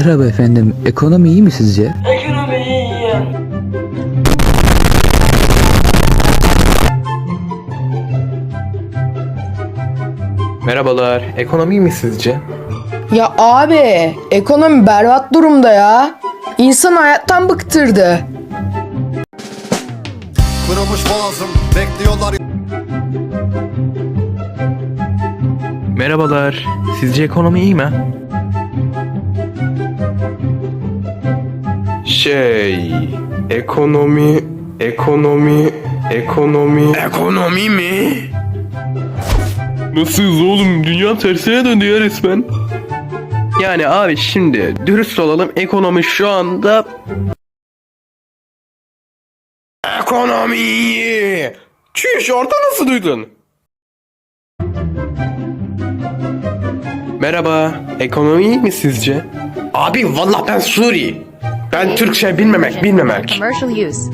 Merhaba efendim, ekonomi iyi mi sizce? Ekonomi iyi. Merhabalar, ekonomi iyi mi sizce? Ya abi ekonomi berbat durumda ya. İnsan hayattan bıktırdı. Kırılmış boğazım bekliyorlar Merhabalar, sizce ekonomi iyi mi? Şey, ekonomi, ekonomi, ekonomi... Ekonomi mi? Nasılsınız oğlum? Dünya tersine döndü ya resmen. Yani abi şimdi dürüst olalım ekonomi şu anda... Ekonomi. Çüş orada nasıl duydun? Merhaba, ekonomi iyi mi sizce? Abi vallahi ben Suri. Ben Türkçe bilmemek bilmemek. Commercial use.